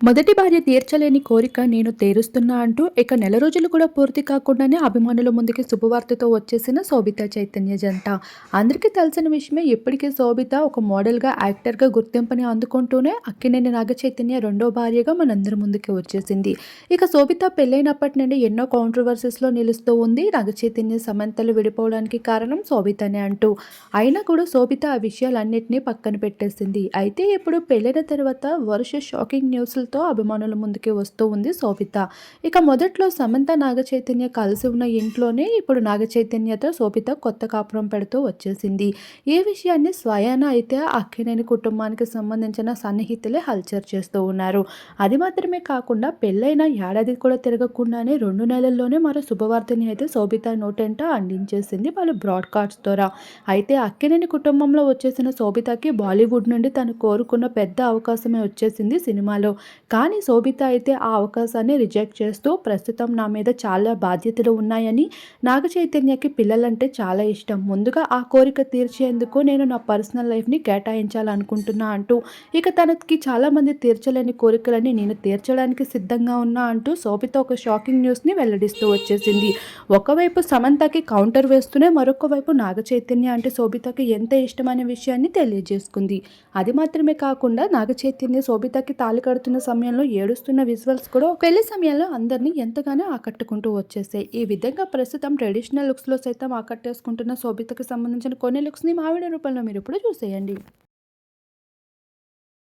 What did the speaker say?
మొదటి భార్య తీర్చలేని కోరిక నేను తీరుస్తున్నా అంటూ ఇక నెల రోజులు కూడా పూర్తి కాకుండానే అభిమానుల ముందుకి శుభవార్తతో వచ్చేసిన శోభిత చైతన్య జంట. అందరికీ తెలిసిన విషయమే ఇప్పటికే శోభిత ఒక మోడల్గా యాక్టర్గా గుర్తింపుని అందుకుంటూనే అక్కినేని నాగ చైతన్య రెండో భార్యగా మనందరి ముందుకి వచ్చేసింది. ఇక శోభిత పెళ్ళైనప్పటి నుండి ఎన్నో కాంట్రవర్సీస్లో నిలుస్తూ ఉంది. నాగ చైతన్య సమంతలు విడిపోవడానికి కారణం శోభితనే అంటూ. అయినా కూడా శోభిత ఆ విషయాలన్నింటినీ పక్కన పెట్టేసింది. అయితే ఇప్పుడు పెళ్ళైన తర్వాత వరుస షాకింగ్ న్యూస్లతో అభిమానుల ముందుకి వస్తూ ఉంది శోభిత. ఇక మొదట్లో సమంత నాగ చైతన్య కలిసి ఉన్న ఇంట్లోనే ఇప్పుడు నాగ చైతన్యతో శోభిత కొత్త కాపురం పెడుతూ వచ్చేసింది. ఈ విషయాన్ని స్వయాన అయితే అక్కినేని కుటుంబానికి సంబంధించిన సన్నిహితులే హల్చర్ చేస్తూ ఉన్నారు. అది మాత్రమే కాకుండా పెళ్ళైన ఏడాది కూడా తిరగకుండానే రెండు నెలల్లోనే మరో శుభవార్తని అయితే శోభిత నోటెంట అందించేసింది వాళ్ళు బ్రాడ్కాస్ట్ ద్వారా. అయితే అక్కినేని కుటుంబంలో వచ్చేసిన శోభితకి బాలీవుడ్ నుండి తను కోరుకున్న పెద్ద అవకాశమే వచ్చేసింది సినిమాలో. కానీ శోభిత అయితే ఆ అవకాశాన్ని రిజెక్ట్ చేస్తూ ప్రస్తుతం నా మీద చాలా బాధ్యతలు ఉన్నాయని నాగ చైతన్యకి పిల్లలంటే చాలా ఇష్టం. ముందుగా ఆ కోరిక తీర్చేందుకు నేను నా పర్సనల్ లైఫ్ని కేటాయించాలనుకుంటున్నా అంటూ ఇక తనకి చాలామంది తీర్చలేని కోరికలని నేను తీర్చడానికి సిద్ధంగా ఉన్నా అంటూ శోభిత ఒక షాకింగ్ న్యూస్ని వెల్లడిస్తూ వచ్చేసింది. ఒకవైపు సమంతకి కౌంటర్ వేస్తూనే మరొక వైపు నాగ చైతన్య అంటే శోభితకి ఎంత ఇష్టమనే విషయాన్ని తెలియజేసుకుంది. అది మాత్రమే కాకుండా నాగ చైతన్య శోభితకి తాళి కడుతున్న సమయంలో ఏడుస్తున్న విజువల్స్ కూడా పెళ్ళి సమయంలో అందరినీ ఎంతగానో ఆకట్టుకుంటూ వచ్చేసాయి. ఈ విధంగా ప్రస్తుతం ట్రెడిషనల్ లుక్స్లో సైతం ఆకట్టేసుకుంటున్న శోభితకు సంబంధించిన కొన్ని లుక్స్ని మావిడ రూపంలో మీరు ఇప్పుడు చూసేయండి.